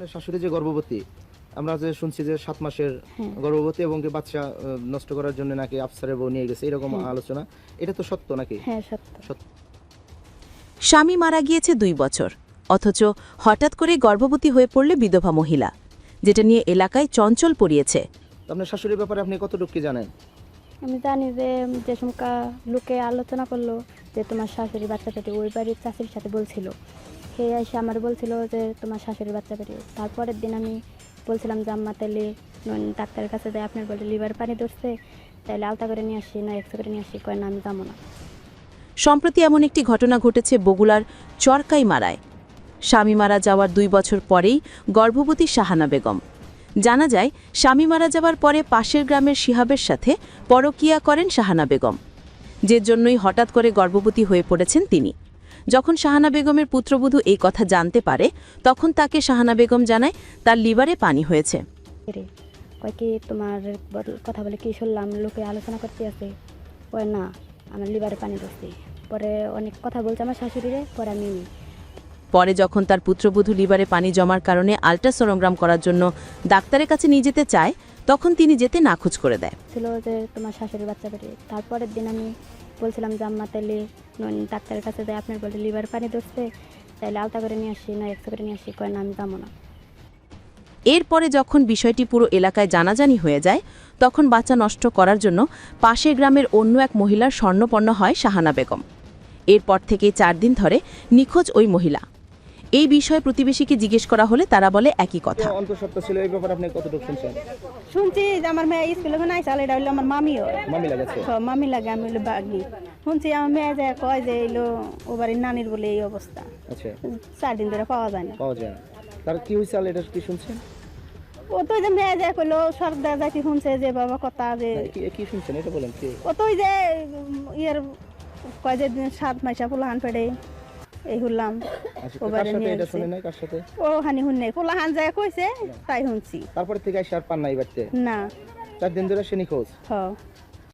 আপনার শাশুড়ি যে গর্ভবতী আমরা যে শুনছি যে সাত মাসের হ্যাঁ। গর্ভবতী এবং কি বাচ্চা নষ্ট করার জন্য নাকি আফসারের বউ নিয়ে গেছে এরকম হ্যাঁ। আলোচনা। এটা তো সত্য নাকি? হ্যাঁ সত্য। স্বামী মারা গিয়েছে দুই বছর অথচ হঠাৎ করে গর্ভবতী হয়ে পড়লে বিধবা মহিলা যেটা নিয়ে এলাকায় চঞ্চল পড়িয়েছে। আপনার শাশুড়ির ব্যাপারে আপনি কতটুকু কি জানেন? আমি জানি যে যে সমকা লোকে আলোচনা করল যে তোমার শাশুড়ি বাচ্চা পেটে ওই বাড়ির চাষির সাথে বলছিল সে এসে আমার বলছিল যে তোমার শাশুড়ির বাচ্চা পেটে তারপরের দিন আমি বলছিলাম যে, আম্মা, তাহলে ডাক্তারের কাছে যাই, আপনার বলে লিভার পানি ধরছে, তাহলে আলতা করে নিয়ে আসি, না এক্স করে নিয়ে আসি। কয়, না, আমি যাব না। সম্প্রতি এমন একটি ঘটনা ঘটেছে বগুলার চরকাই মারায় স্বামী মারা যাওয়ার দুই বছর পরেই গর্ভবতী শাহানা বেগম। জানা যায়, স্বামী মারা যাওয়ার পরে পাশের গ্রামের শিহাবের সাথে পরকিয়া করেন শাহানা বেগম। যে জন্যই হঠাৎ করে গর্ভবতী হয়ে পড়েছেন তিনি। যখন শাহানা বেগমের পুত্রবধূ এই কথা জানতে পারে তখন তাকে শাহানা বেগম জানায় তার লিভারে পানি হয়েছে। রে কয় কি তোমার কথা বলে কি শুনলাম? লোকে আলোচনা করতে আছে। কয় না আমার লিভারে পানি ধরছি পরে অনেক কথা বলছে আমার শাশুড়িরে পরে আমি পরে যখন তার পুত্রবধূ লিভারে পানি জমার কারণে আল্ট্রাসোনোগ্রাম করার জন্য ডাক্তারের কাছে নিয়ে যেতে চায় তখন তিনি যেতে নাখোঁজ করে দেয়। ছিল যে তোমার শাশুড়ির বাচ্চা পেটে তারপরের দিন আমি বলছিলাম যে আম্মা তাহলে ডাক্তারের কাছে যাই আপনার বলে লিভার পানি ধরছে তাহলে আলতা করে নিয়ে আসি, না এক্স করে নিয়ে আসি, কয় আমি যাব না। এরপরে যখন বিষয়টি পুরো এলাকায় জানাজানি হয়ে যায়, তখন বাচ্চা নষ্ট করার জন্য পাশের গ্রামের অন্য এক মহিলার স্বর্ণপন্ন হয় শাহানা বেগম। এরপর থেকে চার দিন ধরে নিখোঁজ ওই মহিলা। এই বিষয়ে প্রতিবেশীকে জিজ্ঞেস করা হলে তারা বলে একই কথা। অন্তঃসত্ত্বা ছিল এই ব্যাপারে আপনি কতটুকু শুনছেন? শুনছি যে আমার মেয়ে স্কুলে কোনো আইসাল এটা হইল আমার মামিও। মামি লাগাচ্ছে? মামি লাগে আমি হইল বাগনি শুনছি আমার মেয়ে যায় কয় যে এলো ও বাড়ির নানির বলে এই অবস্থা। আচ্ছা। চার দিন ধরে পাওয়া যায় না। পাওয়া যায় না। তার কি হয়েছে আল এটা কি শুনছেন? ও তো যে মেয়ে যায় কইলো সরকার যাইতে শুনছে যে বাবা কথা যে কি কি শুনছেন? এটা বলেন কি? ও তো যে ইয়ের কয় যে সাত মাসা পোলাহান পেড়ে। এই শুনলাম আচ্ছা ও হানি শুন সাথে নিয়ে এটা শুনে নাই কার সাথে? ও হানি যায় কইছে তাই শুনছি তারপরে থেকে আর পান নাই বাড়তে? না। চার দিন ধরে সে নিখোঁজ? হ।